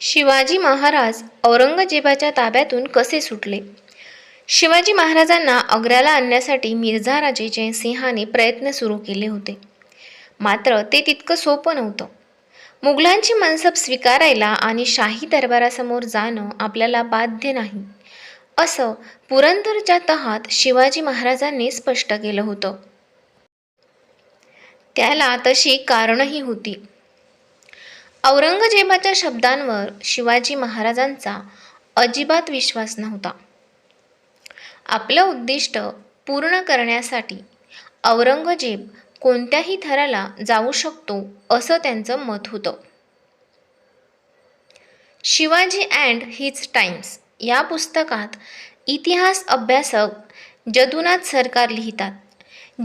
शिवाजी महाराज औरंगजेबाच्या ताब्यातून कसे सुटले? शिवाजी महाराजांना आग्र्याला आणण्यासाठी मिर्झा राजे जयसिंहाने प्रयत्न सुरू केले होते. मात्र ते तितकं सोपं नव्हतं. मुघलांची मनसब स्वीकारायला आणि शाही दरबारासमोर जाणं आपल्याला बाध्य नाही. असं पुरंदरच्या तहात शिवाजी महाराजांनी स्पष्ट केलं होतं. त्याला तशी कारणंही होती. औरंगजेबाच्या शब्दांवर शिवाजी महाराजांचा अजिबात विश्वास नव्हता. आपलं उद्दिष्ट पूर्ण करण्यासाठी औरंगजेब कोणत्याही थराला जाऊ शकतो असं त्यांचं मत होतं. शिवाजी अँड हिज टाइम्स या पुस्तकात इतिहास अभ्यासक जदुनाथ सरकार लिहितात.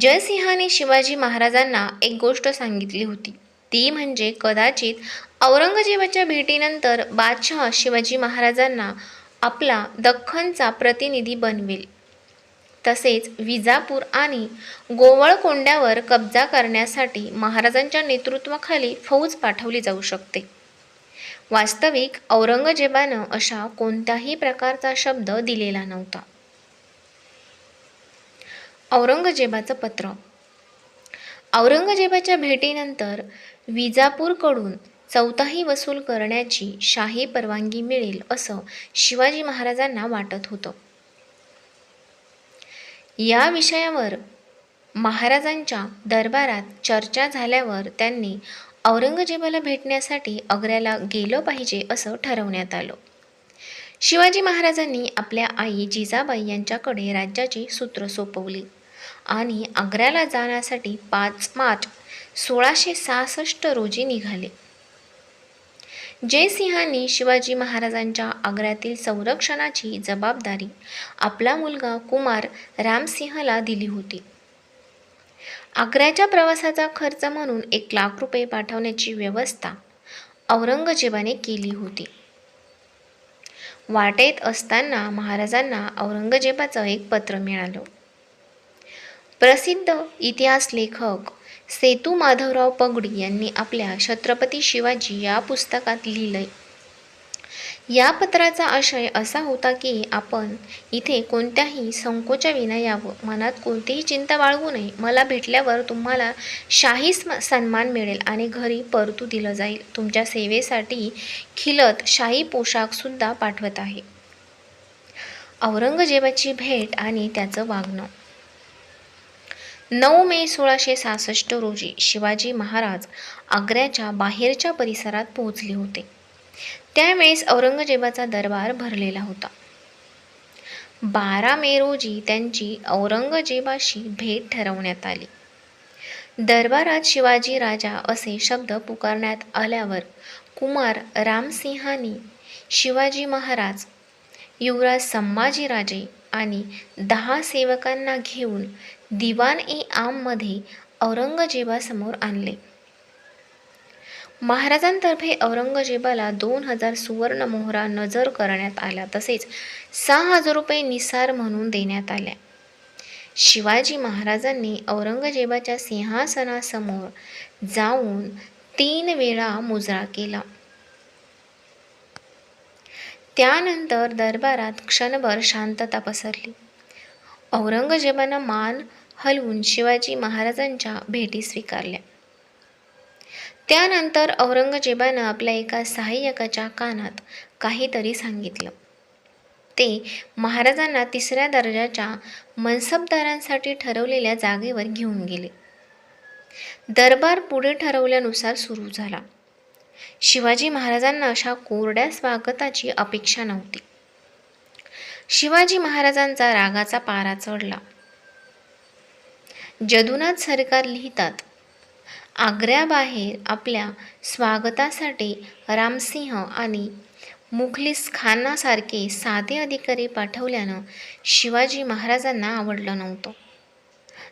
जयसिंहाने शिवाजी महाराजांना एक गोष्ट सांगितली होती. ती म्हणजे कदाचित औरंगजेबाच्या भेटीनंतर बादशहा शिवाजी महाराजांना आपला दख्खनचा प्रतिनिधी बनवेल. तसेच विजापूर आणि गोवळकोंड्यावर कब्जा करण्यासाठी महाराजांच्या नेतृत्वाखाली फौज पाठवली जाऊ शकते. वास्तविक औरंगजेबानं अशा कोणत्याही प्रकारचा शब्द दिलेला नव्हता. औरंगजेबाचं पत्र. औरंगजेबाच्या भेटीनंतर विजापूरकडून चौथाही वसूल करण्याची शाही परवानगी मिळेल असं शिवाजी महाराजांना वाटत होतं. या विषयावर महाराजांच्या दरबारात चर्चा झाल्यावर त्यांनी औरंगजेबाला भेटण्यासाठी आग्र्याला गेलं पाहिजे असं ठरवण्यात आलं. शिवाजी महाराजांनी आपल्या आई जिजाबाई यांच्याकडे राज्याची सूत्र सोपवली आणि आग्र्याला जाण्यासाठी पाच मार्च सोळाशे सहासष्ट रोजी निघाले. जयसिंहांनी शिवाजी महाराजांच्या आग्र्यातील संरक्षणाची जबाबदारी आपला मुलगा कुमार रामसिंहला दिली होती. आग्र्याच्या प्रवासाचा खर्च म्हणून एक लाख रुपये पाठवण्याची व्यवस्था औरंगजेबाने केली होती. वाटेत असताना महाराजांना औरंगजेबाचं एक पत्र मिळालं. प्रसिद्ध इतिहास लेखक सेतू माधवराव पगडी यांनी आपल्या छत्रपती शिवाजी या पुस्तकात लिहिलंय. या पत्राचा आशय असा होता की आपण इथे कोणत्याही संकोचाविना यावं. मनात कोणतीही चिंता बाळगू नये. मला भेटल्यावर तुम्हाला शाही स्म- सन्मान मिळेल आणि घरी परतू दिलं जाईल. तुमच्या सेवेसाठी खिलत शाही पोशाखसुद्धा पाठवत आहे. औरंगजेबाची भेट आणि त्याचं वागणं. नऊ मे सोळाशे सहासष्ट रोजी शिवाजी महाराज आग्र्याच्या बाहेरच्या परिसरात पोहोचले होते. त्यावेळेस औरंगजेबाचा दरबार भरलेला होता. बारा मे रोजी त्यांची औरंगजेबाशी भेट ठरवण्यात आली. दरबारात शिवाजी राजा असे शब्द पुकारण्यात आल्यावर कुमार रामसिंहानी शिवाजी महाराज युवराज संभाजीराजे आणि दहा सेवकांना घेऊन दिवान ए आममध्ये औरंगजेबासमोर आणले. महाराजांतर्फे औरंगजेबाला दोन हजार सुवर्ण मोहरा नजर करण्यात आल्या तसेच सहा हजार रुपये निसार म्हणून देण्यात आल्या. शिवाजी महाराजांनी औरंगजेबाच्या सिंहासनासमोर जाऊन तीन वेळा मुजरा केला. त्यानंतर दरबारात क्षणभर शांतता पसरली. औरंगजेबानं मान हलवून शिवाजी महाराजांच्या भेटी स्वीकारल्या. त्यानंतर औरंगजेबानं आपल्या एका सहाय्यकाच्या कानात काहीतरी सांगितलं. ते महाराजांना तिसऱ्या दर्जाच्या मनसबदारांसाठी ठरवलेल्या जागेवर घेऊन गेले. दरबार पुढे ठरवल्यानुसार सुरू झाला. शिवाजी महाराजांना अशा कोरड्या स्वागताची अपेक्षा नव्हती. शिवाजी महाराजांचा रागाचा पारा चढला. जदुनाथ सरकार लिहितात आग्र्याबाहेर आपल्या स्वागतासाठी रामसिंह आणि मुखलिस खानासारखे साधे अधिकारी पाठवल्यानं शिवाजी महाराजांना आवडलं नव्हतं.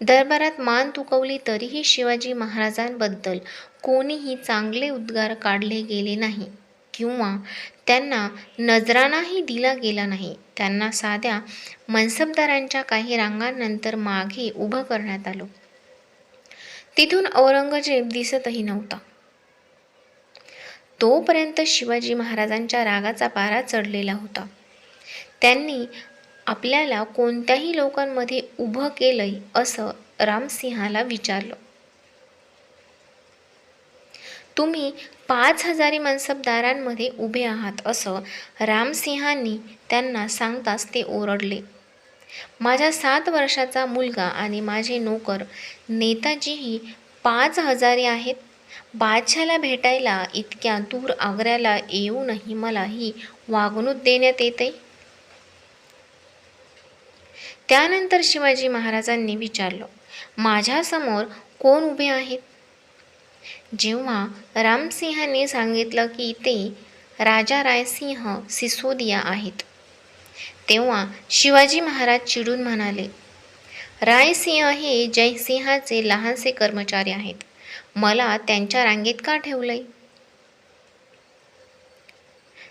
दरबारात मान तुकवली तरीही शिवाजी महाराजांबद्दल कोणीही चांगले उद्गार काढले गेले नाही. किंवा त्यांना नजरानाही दिला गेला नाही. त्यांना साध्या मनसबदारांच्या काही रांगांनंतर मागे उभं करण्यात आलं. तिथून औरंगजेब दिसतही नव्हता. तोपर्यंत शिवाजी महाराजांच्या रागाचा पारा चढलेला होता. त्यांनी आपल्याला कोणत्याही लोकांमध्ये उभं केलंय असं रामसिंहाला विचारलं. तुम्ही पाच हजारी मनसबदारांमध्ये उभे आहात असं रामसिंहांनी त्यांना सांगताच ते ओरडले. माझ्या सात वर्षाचा मुलगा आणि माझे नोकर नेताजीही पाच हजारी आहेत. बादशाला भेटायला इतक्या दूर आग्र्याला येऊनही मला ही वागणूक देण्यात येते? त्यानंतर शिवाजी महाराजांनी विचारलं माझ्यासमोर कोण उभे आहेत? जेव्हा रामसिंहाने सांगितलं की ते राजा रायसिंह सिसोदिया आहेत तेव्हा शिवाजी महाराज चिडून म्हणाले रायसिंह हे जयसिंहाचे लहानसे कर्मचारी आहेत. मला त्यांच्या रांगेत का ठेवलंय?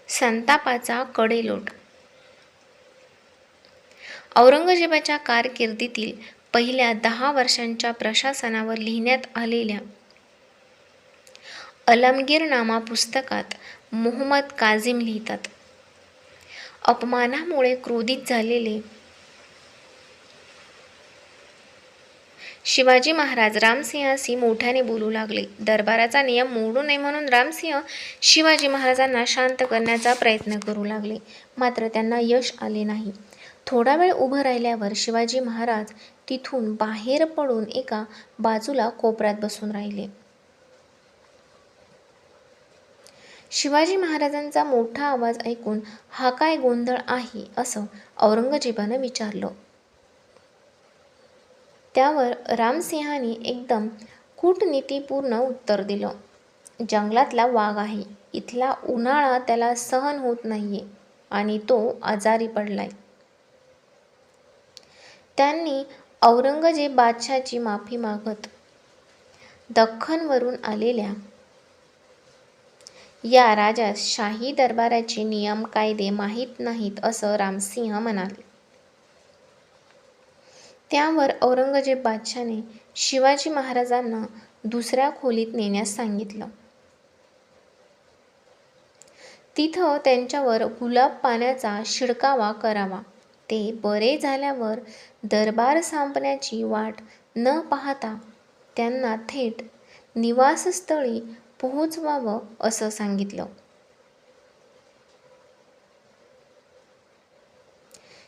संतापाचा कडेलोट औरंगजेबाच्या कारकिर्दीतील पहिल्या दहा वर्षांच्या प्रशासनावर लिहिण्यात आलेल्या अलमगीरनामा पुस्तकात मोहम्मद काझिम लिहितात अपमानामुळे क्रोधित झालेले शिवाजी महाराज रामसिंहाशी मोठ्याने बोलू लागले. दरबाराचा नियम मोडू नये म्हणून रामसिंह शिवाजी महाराजांना शांत करण्याचा प्रयत्न करू लागले. मात्र त्यांना यश आले नाही. थोडा वेळ उभं राहिल्यावर शिवाजी महाराज तिथून बाहेर पडून एका बाजूला कोपऱ्यात बसून राहिले. शिवाजी महाराजांचा मोठा आवाज ऐकून हा काय गोंधळ आहे असं औरंगजेबानं विचारलं. त्यावर रामसिंहाने एकदम कूटनीतीपूर्ण उत्तर दिलं. जंगलातला वाघ आहे. इथला उन्हाळा त्याला सहन होत नाहीये आणि तो आजारी पडलाय. त्यांनी औरंगजेब बादशाची माफी मागत दख्खनवरून आलेल्या या राजास शाही दरबाराचे नियम कायदे माहीत नाहीत असं रामसिंह म्हणाले. त्यावर औरंगजेब बादशाने शिवाजी महाराजांना दुसऱ्या खोलीत नेण्यास सांगितलं. तिथं त्यांच्यावर गुलाब पाण्याचा शिडकावा करावा. ते बरे झाल्यावर दरबार संपण्याची वाट न पाहता त्यांना थेट निवासस्थळी पोहोचवावं असं सांगितलं.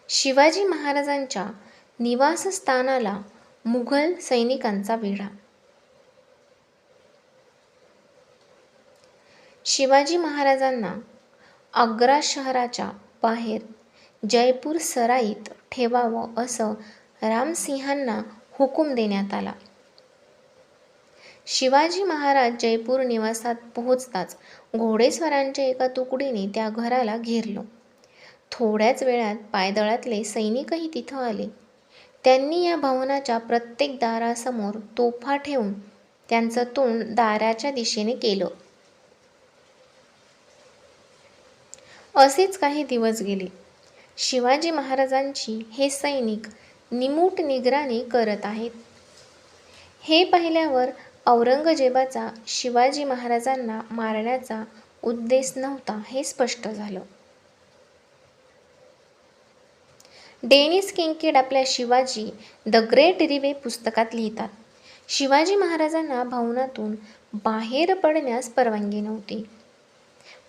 शिवाजी महाराजांच्या निवासस्थानाला मुघल सैनिकांचा वेढा. शिवाजी महाराजांना आग्रा शहराच्या बाहेर जयपूर सराईत ठेवावं असं रामसिंहांना हुकूम देण्यात आला. शिवाजी महाराज जयपूर निवासात पोहोचताच घोडेस्वारांच्या एका तुकडीने त्या घराला घेरलं. थोड्याच वेळात पायदळातले सैनिकही तिथं आले. त्यांनी या भवनाच्या प्रत्येक दारासमोर तोफा ठेवून त्यांचं तोंड दाराच्या दिशेने केलं. असेच काही दिवस गेले. शिवाजी महाराजांची हे सैनिक निमूट निगराणी करत आहेत. हे पाहिल्यावर औरंगजेबाचा शिवाजी महाराजांना मारण्याचा उद्देश नव्हता हे स्पष्ट झालं. डेनिस किंकेड आपल्या शिवाजी द ग्रेट रिवे पुस्तकात लिहितात शिवाजी महाराजांना भवनातून बाहेर पडण्यास परवानगी नव्हती.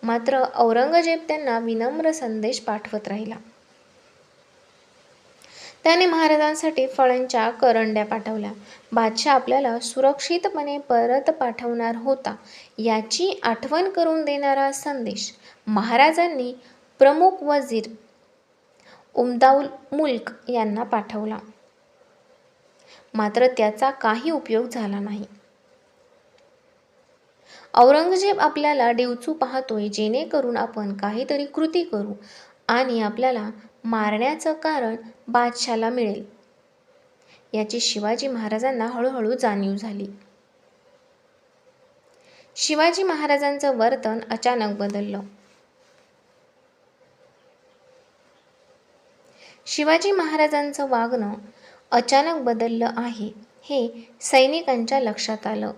मात्र औरंगजेब त्यांना विनम्र संदेश पाठवत राहिला. त्याने महाराजांसाठी फळांच्या करंड्या पाठवल्या. बादशाह आपल्याला सुरक्षितपणे परत पाठवणार होता याची आठवण करून देणारा संदेश. महाराजांनी प्रमुख वजीर उमदाउल मुल्क यांना पाठवला. मात्र त्याचा काही उपयोग झाला नाही. औरंगजेब आपल्याला डिवचू पाहतोय जेणेकरून आपण काहीतरी कृती करू आणि आपल्याला मारण्याचं कारण बादशाला मिळेल. याची शिवाजी महाराजांना हळूहळू जाणीव झाली. शिवाजी महाराजांचं वर्तन अचानक बदललं. शिवाजी महाराजांचं वागणं अचानक बदललं आहे हे सैनिकांच्या लक्षात आलं.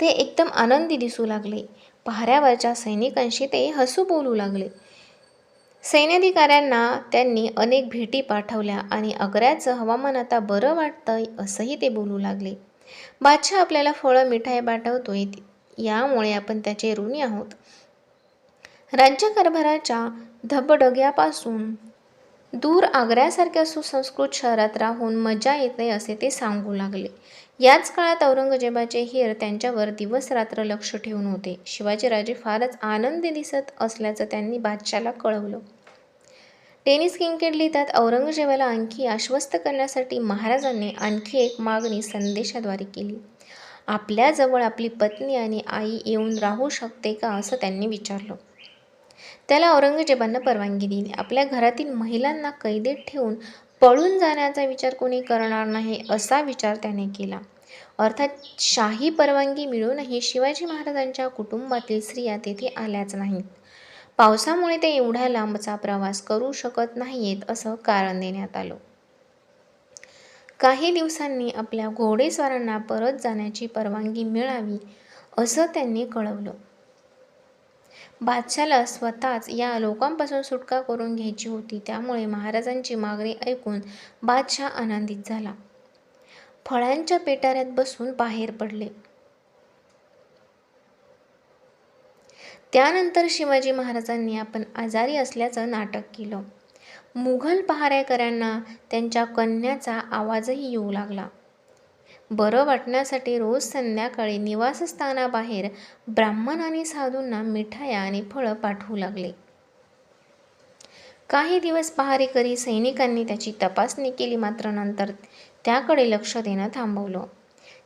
ते एकदम आनंदी दिसू लागले. पहाऱ्यावरच्या सैनिकांशी ते हसू बोलू लागले. सैन्याधिकाऱ्यांना त्यांनी अनेक भेटी पाठवल्या आणि आग्र्याचं हवामान आता बरं वाटतंय असंही ते बोलू लागले. बादशाह आपल्याला फळं मिठाई पाठवतोय यामुळे आपण त्याचे ऋणी आहोत. राज्यकारभाराच्या धबडग्यापासून दूर आग्र्यासारख्या सुसंस्कृत शहरात राहून मजा येते असे ते सांगू लागले. याच काळात औरंगजेबाचे हेर त्यांच्यावर दिवस रात्र लक्ष ठेवून होते. शिवाजीराजे फारच आनंदी दिसत असल्याचं त्यांनी बादशाला कळवलं. टेनिस किंकेट लिहितात औरंगजेबाला आणखी आश्वस्त करण्यासाठी महाराजांनी आणखी एक मागणी संदेशाद्वारे केली. आपल्याजवळ आपली पत्नी आणि आई येऊन राहू शकते का असं त्यांनी विचारलं. त्याला औरंगजेबांना परवानगी दिली. आपल्या घरातील महिलांना कैदेत ठेवून पळून जाण्याचा विचार कोणी करणार नाही असा विचार त्याने केला. अर्थात शाही परवानगी मिळूनही शिवाजी महाराजांच्या कुटुंबातील स्त्रिया तेथे आल्याच नाहीत. पावसामुळे ते एवढ्या लांबचा प्रवास करू शकत नाहीयेत असं कारण देण्यात आलं. काही दिवसांनी आपल्या घोडेस्वारांना परत जाण्याची परवानगी मिळावी असं त्यांनी कळवलं. बादशाला स्वतःच या लोकांपासून सुटका करून घ्यायची होती त्यामुळे महाराजांची मागणी ऐकून बादशाह आनंदित झाला. फळांच्या पेटाऱ्यात बसून बाहेर पडले. त्यानंतर शिवाजी महाराजांनी आपण आजारी असल्याचं नाटक केलं. मुघल पहारेकऱ्यांना त्यांच्या कन्याचा आवाजही येऊ लागला. बरं वाटण्यासाठी रोज संध्याकाळी निवासस्थानाबाहेर ब्राह्मण आणि साधूंना मिठाया आणि फळं पाठवू लागले. काही दिवस पहारेकरी सैनिकांनी त्याची तपासणी केली मात्र नंतर त्याकडे लक्ष देणं थांबवलं.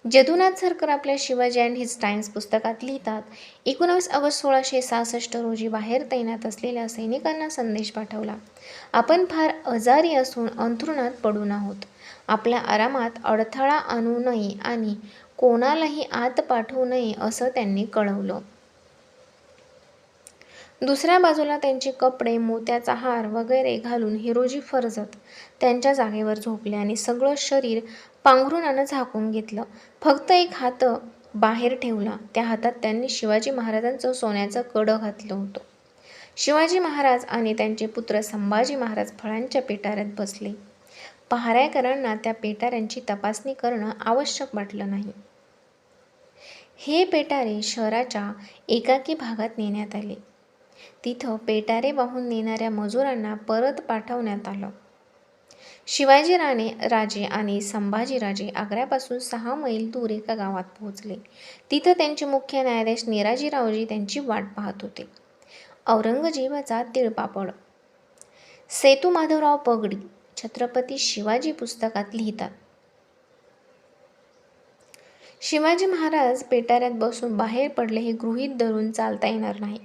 जदुनाथ सरकर आपल्या शिवाजी अँड हिज टाइम्स पुस्तकात लिहितात एकोणावीस ऑगस्ट सोळाशे सहासष्ट रोजी बाहेर तैनात असलेल्या सैनिकांना संदेश पाठवला. आपण फार आजारी असून अंथरुणात पडून आहोत. आपल्या आरामात अडथळा आणू नये आणि कोणालाही आत पाठवू नये असं त्यांनी कळवलं. दुसऱ्या बाजूला त्यांचे कपडे मोत्याचा हार वगैरे घालून हिरोजी फरजत त्यांच्या जागेवर झोपले आणि सगळं शरीर पांघरुणानं झाकून घेतलं. फक्त एक हात बाहेर ठेवला. त्या हातात त्यांनी शिवाजी महाराजांचं सोन्याचं कडं घातलं होतं. शिवाजी महाराज आणि त्यांचे पुत्र संभाजी महाराज फळांच्या पेटाऱ्यात बसले. पहाऱ्याकरांना त्या पेटाऱ्यांची तपासणी करणं आवश्यक वाटलं नाही. हे पेटारे शहराच्या एकाकी भागात नेण्यात आले. तिथं पेटारे वाहून नेणाऱ्या मजुरांना परत पाठवण्यात आलं. शिवाजी राणे राजे आणि संभाजीराजे आग्र्यापासून सहा मैल दूर एका गावात पोहोचले. तिथं त्यांचे मुख्य न्यायाधीश निराजीरावजी त्यांची वाट पाहत होते. औरंगजेबाचा तिळपापड सेतू माधवराव पगडी छत्रपती शिवाजी पुस्तकात लिहितात. शिवाजी महाराज पेटाऱ्यात बसून बाहेर पडले हे गृहीत धरून चालता येणार नाही.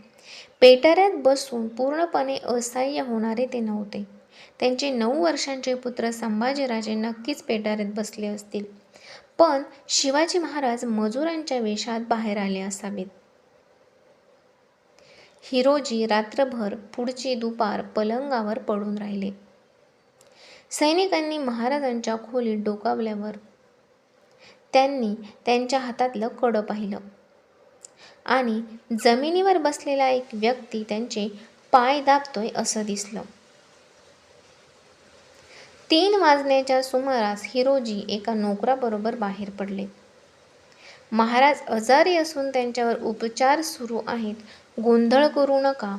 पेटाऱ्यात बसून पूर्णपणे असहाय्य होणारे ते नव्हते. त्यांचे नऊ वर्षांचे पुत्र संभाजीराजे नक्कीच पेटारीत बसले असतील. पण शिवाजी महाराज मजुरांच्या वेशात बाहेर आले असावेत. हिरोजी रात्रभर पुढची दुपार पलंगावर पडून राहिले. सैनिकांनी महाराजांच्या खोलीत डोकावल्यावर त्यांनी त्यांच्या हातातलं कडं पाहिलं आणि जमिनीवर बसलेला एक व्यक्ती त्यांचे पाय दाबतोय असं दिसलं. तीन वाजण्याच्या सुमारास हिरोजी एका नोकराबरोबर बाहेर पडले. महाराज आजारी असून त्यांच्यावर उपचार सुरू आहेत गोंधळ करू नका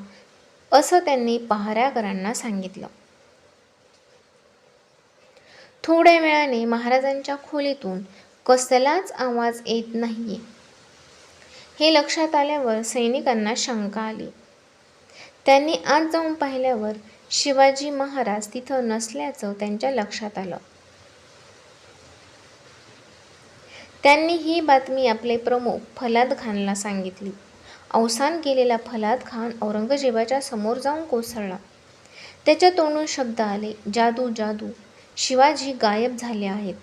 असं त्यांनी पहाऱ्याकरांना सांगितलं. थोड्या वेळाने महाराजांच्या खोलीतून कसलाच आवाज येत नाहीये. हे लक्षात आल्यावर सैनिकांना शंका आली. त्यांनी आत जाऊन पाहिल्यावर शिवाजी महाराज तिथं नसल्याचं त्यांच्या लक्षात आलं. त्यांनी ही बातमी आपले प्रमुख फलाद खानला सांगितली. अवसान केलेला फलाद खान औरंगजेबाच्या समोर जाऊन कोसळला. त्याच्या तोंडून शब्द आले जादू जादू शिवाजी गायब झाले आहेत.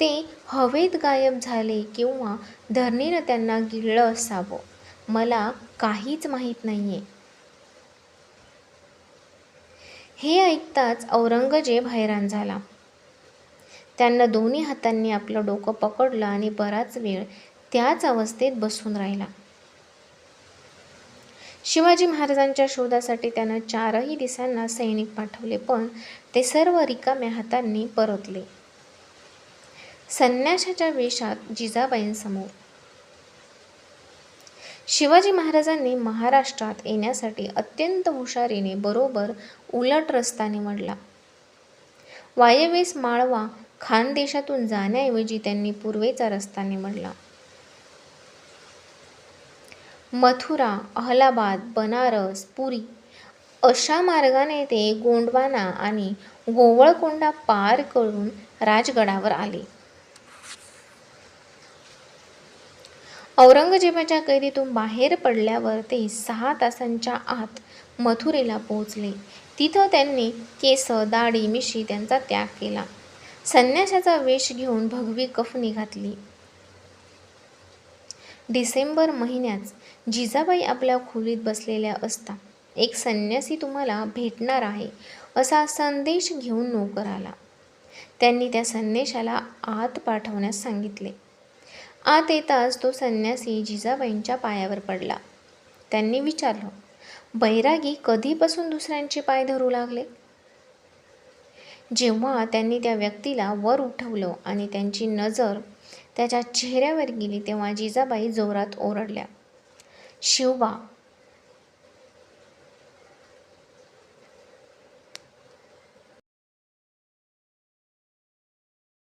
ते हवेत गायब झाले किंवा धरणीनं त्यांना गिळलं असावं. मला काहीच माहीत नाही आहे हे ऐकताच औरंगजेब हैराण झाला. त्यांना दोन्ही हातांनी आपलं डोकं पकडलं आणि बराच वेळ त्याच अवस्थेत बसून राहिला. शिवाजी महाराजांच्या शोधासाठी त्यानं चारही दिसांना सैनिक पाठवले पण ते सर्व रिकाम्या हातांनी परतले. संन्याशाच्या वेशात जिजाबाईंसमोर. शिवाजी महाराजांनी महाराष्ट्रात येण्यासाठी अत्यंत हुशारीने बरोबर उलट रस्ता निवडला वायव्येस माळवा खानदेशातून जाण्याऐवजी त्यांनी पूर्वेचा रस्ता निवडला. मथुरा अहलाबाद बनारस पुरी अशा मार्गाने ते गोंडवाना आणि गोवळकोंडा पार करून राजगडावर आले. औरंगजेबाच्या कैदीतून बाहेर पडल्यावर ते सहा तासांच्या आत मथुरेला पोहोचले. तिथं त्यांनी केस दाढी मिशी त्यांचा त्याग केला. संन्याशाचा वेश घेऊन भगवी कफनी घातली डिसेंबर महिन्यात जिजाबाई आपल्या खोलीत बसलेल्या असता. एक संन्यासी तुम्हाला भेटणार आहे असा संदेश घेऊन नोकर आला. त्यांनी त्या संदेशाला आत पाठवण्यास सांगितले. आत येताच तो संन्यासी जिजाबाईंच्या पायावर पडला. त्यांनी विचारलं बैरागी कधीपासून दुसऱ्यांचे पाय धरू लागले? जेव्हा त्यांनी त्या व्यक्तीला वर उठवलं आणि त्यांची नजर त्याच्या चेहऱ्यावर गेली तेव्हा जिजाबाई जोरात ओरडल्या शिवबा